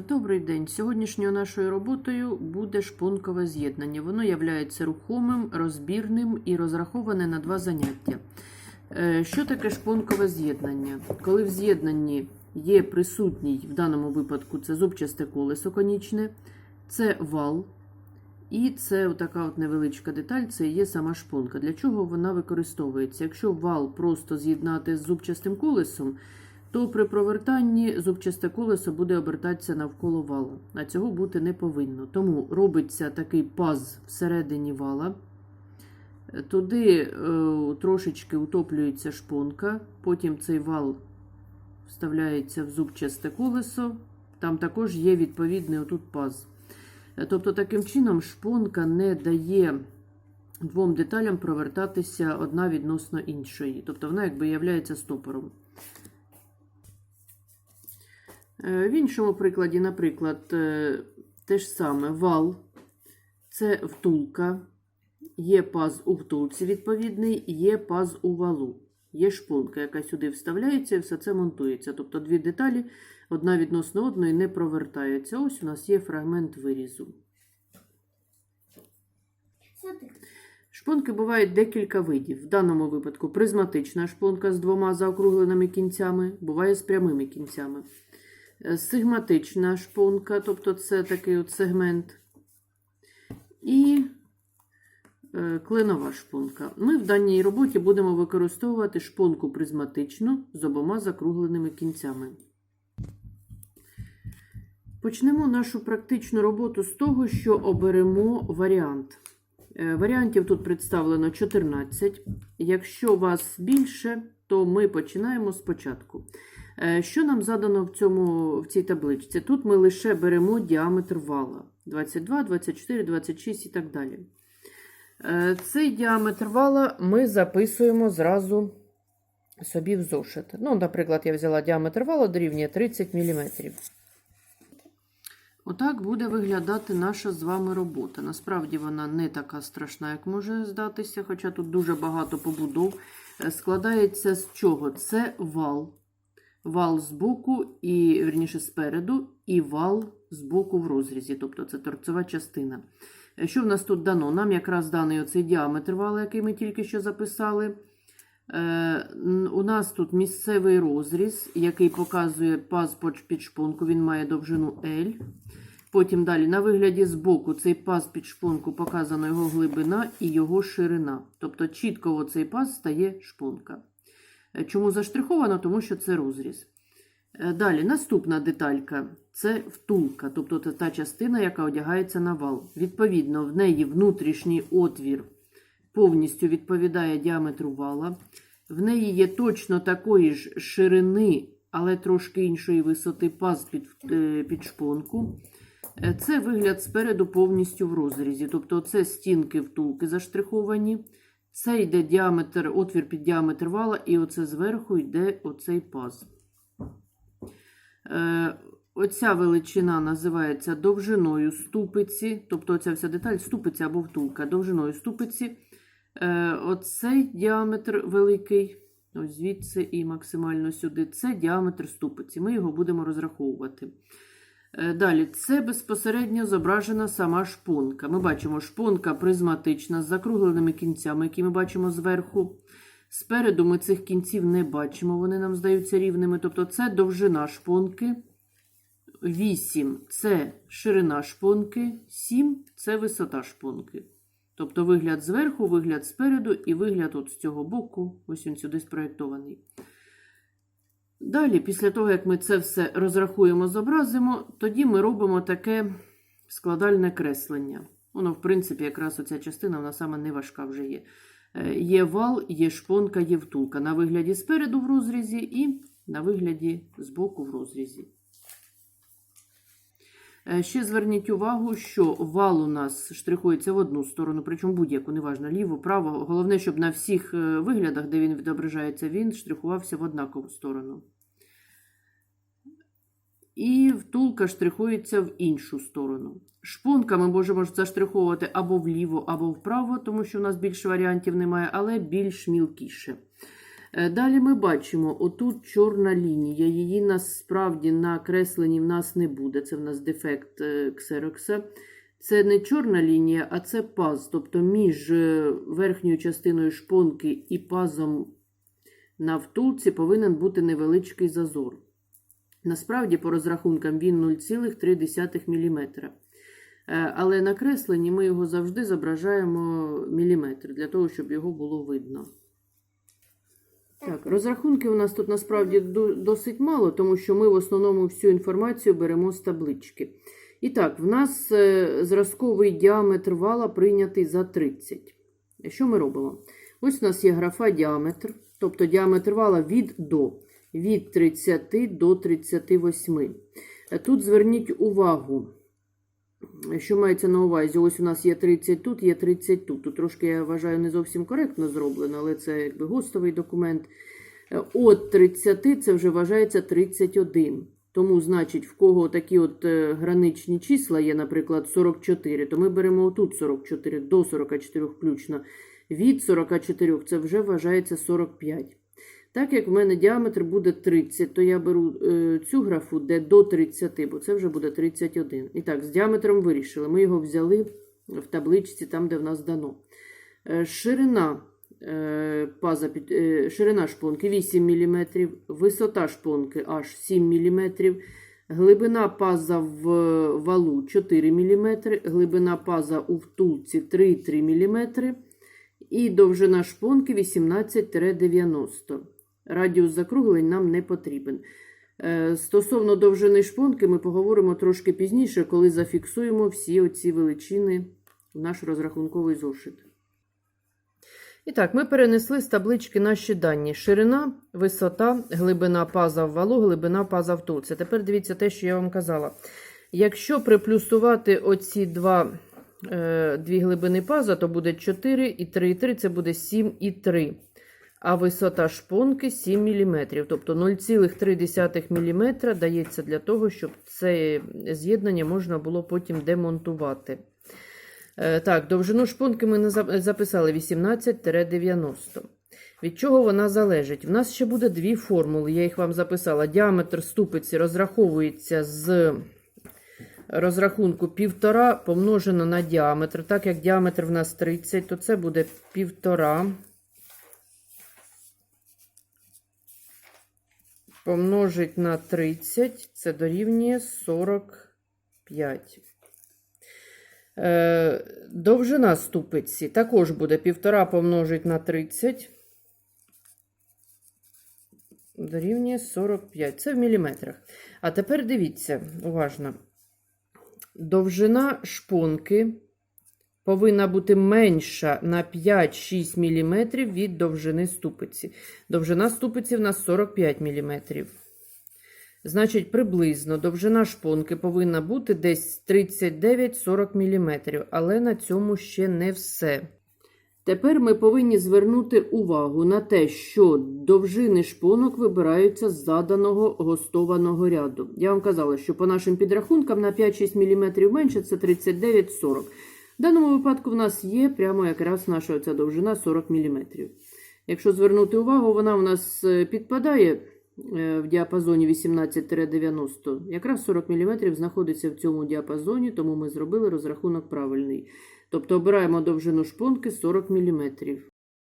Добрий день. Сьогоднішньою нашою роботою буде шпункове з'єднання. Воно є рухомим, розбірним і розраховане на два заняття. Е, Що таке шпункове з'єднання? Коли в з'єднанні є присутній, в даному випадку це зубчасте колесо конічне, це вал, і це така от невеличка деталь, це є сама шпунка. Для чого вона використовується? Якщо вал просто з'єднати з зубчастим колесом, то при провертанні зубчасте колесо буде обертатися навколо вала, а цього бути не повинно. Тому робиться такий паз всередині вала. Туди е, трошечки утоплюється шпонка, потім цей вал вставляється в зубчасте колесо. Там також є відповідний отут паз. Е, Тобто, таким чином, шпонка не дає двом деталям провертатися одна відносно іншої. Тобто вона якби являється стопором. Е, В іншому прикладі, наприклад, е, те ж саме вал, це втулка, є паз у втулці відповідний, є паз у валу. Є шпонка, яка сюди вставляється і все це монтується. Тобто дві деталі одна відносно одної не провертаються. Ось у нас є фрагмент вирізу. Шпонки бувають декілька видів. В даному випадку призматична шпонка з двома заокругленими кінцями, буває з прямими кінцями. Сигматична шпонка, тобто це такий от сегмент. І е, кленова шпонка. Ми в даній роботі будемо використовувати шпонку призматичну з обома закругленими кінцями. Почнемо нашу практичну роботу з того, що оберемо варіант. Е, Варіантів тут представлено 14. Якщо вас більше, то ми починаємо спочатку. Е, Що нам задано в, цьому, в цій табличці? Тут ми лише беремо діаметр вала 22, 24, 26 і так далі. Е, Цей діаметр вала ми записуємо зразу собі в зошит. Ну, наприклад, я взяла діаметр вала дорівнює 30 мм. Отак буде виглядати наша з вами робота. Насправді вона не така страшна, як може здатися, хоча тут дуже багато побудов. Е, Складається з чого? Це вал. Вал з боку, і, верніше, спереду, і вал з боку в розрізі, тобто це торцева частина. Е, Що в нас тут дано? Нам якраз даний оцей діаметр вала, який ми тільки що записали. Е, У нас тут місцевий розріз, який показує паз під шпонку, він має довжину L. Потім далі, на вигляді збоку, цей паз під шпонку показано його глибина і його ширина. Тобто чітко в цей паз стає шпонка. Е, Чому заштриховано? Тому що це розріз. Е, Далі, наступна деталька це втулка, тобто це та частина, яка одягається на вал. Відповідно, в неї внутрішній отвір повністю відповідає діаметру вала. В неї є точно такої ж ширини, але трошки іншої висоти паз під, е, під шпонку. Це вигляд спереду повністю в розрізі. Тобто, це стінки втулки заштриховані. Це йде діаметр, отвір під діаметр вала, і оце зверху йде оцей паз. Е, Оця величина називається довжиною ступиці, тобто оця вся деталь ступиця або втулка, довжиною ступиці. Е, Оцей діаметр великий, ось звідси і максимально сюди, це діаметр ступиці. Ми його будемо розраховувати. Е, Далі, це безпосередньо зображена сама шпонка. Ми бачимо шпонка призматична з закругленими кінцями, які ми бачимо зверху. Спереду ми цих кінців не бачимо, вони нам здаються рівними. Тобто це довжина шпонки. 8 це ширина шпонки, 7 це висота шпонки. Тобто вигляд зверху, вигляд спереду і вигляд от з цього боку, ось він сюди спроєктований. Далі, після того, як ми це все розрахуємо, зобразимо, тоді ми робимо таке складальне креслення. Воно, в принципі, якраз оця частина, вона саме не важка вже є. Е, Є вал, є шпонка, є втулка. На вигляді спереду в розрізі і на вигляді збоку в розрізі. Е, Ще зверніть увагу, що вал у нас штрихується в одну сторону, причому будь-яку, неважно, ліву, право. Головне, щоб на всіх е, виглядах, де він відображається, він штрихувався в однакову сторону. І втулка штрихується в іншу сторону. Шпунка ми можемо заштриховувати або вліво, або вправо, тому що у нас більше варіантів немає, але більш мілкіше. Е, Далі ми бачимо, отут чорна лінія, її насправді на кресленні в нас не буде. Це в нас дефект е, ксерокса. Це не чорна лінія, а це паз. Тобто між е, верхньою частиною шпонки і пазом на втулці повинен бути невеличкий зазор. Насправді, по розрахункам, він 0,3 мм. Е, Але на кресленні ми його завжди зображаємо міліметр, для того, щоб його було видно. Так, розрахунки у нас тут насправді досить мало, тому що ми в основному всю інформацію беремо з таблички. І так, в нас е, зразковий діаметр вала прийнятий за 30. Що ми робимо? Ось у нас є графа діаметр, тобто діаметр вала від до, від 30 до 38. Е, Тут зверніть увагу, що мається на увазі. Ось у нас є 30 тут, є 30 тут. Тут трошки, я вважаю, не зовсім коректно зроблено, але це якби гостовий документ. Е, От 30 це вже вважається 31. Тому, значить, в кого такі от е, граничні числа є, наприклад, 44, то ми беремо отут 44 до 44 включно. Від 44 це вже вважається 45. Так як в мене діаметр буде 30, то я беру е, цю графу, де до 30, бо це вже буде 31. І так, з діаметром вирішили. Ми його взяли в табличці, там, де в нас дано. Е, ширина, е, паза, ширина шпонки 8 мм, висота шпонки аж 7 мм, глибина паза в валу 4 мм, глибина паза у втулці 3,3 мм і довжина шпонки 18-90. Радіус закруглень нам не потрібен. Е, Стосовно довжини шпонки ми поговоримо трошки пізніше, коли зафіксуємо всі оці величини в наш розрахунковий зошит. І так, ми перенесли з таблички наші дані: ширина, висота, глибина паза в валу, глибина паза в тулці. Тепер дивіться те, що я вам казала. Якщо приплюсувати оці два, е, дві глибини паза, то буде 4 і 3, і 3 це буде 7 і 3. А висота шпонки 7 мм. Тобто 0,3 мм дається для того, щоб це з'єднання можна було потім демонтувати. Е, Так, довжину шпонки ми записали 18-90. Від чого вона залежить? В нас ще буде дві формули, я їх вам записала. Діаметр ступиці розраховується з розрахунку 1,5 помножено на діаметр. Так як діаметр в нас 30, то це буде 1,5 помножить на 30, це дорівнює 45. Е, довжина ступиці також буде 1,5 помножить на 30. Дорівнює 45. Це в міліметрах. А тепер дивіться, уважно. Довжина шпонки повинна бути менша на 5-6 мм від довжини ступиці. Довжина ступиці в нас 45 мм. Значить, приблизно довжина шпонки повинна бути десь 39-40 мм, але на цьому ще не все. Тепер ми повинні звернути увагу на те, що довжини шпонок вибираються з заданого гостованого ряду. Я вам казала, що по нашим підрахункам на 5-6 мм менше це 39-40. В даному випадку в нас є прямо якраз наша оця довжина 40 мм. Якщо звернути увагу, вона у нас е, підпадає е, в діапазоні 18-90. Якраз 40 мм знаходиться в цьому діапазоні, тому ми зробили розрахунок правильний. Тобто обираємо довжину шпонки 40 мм.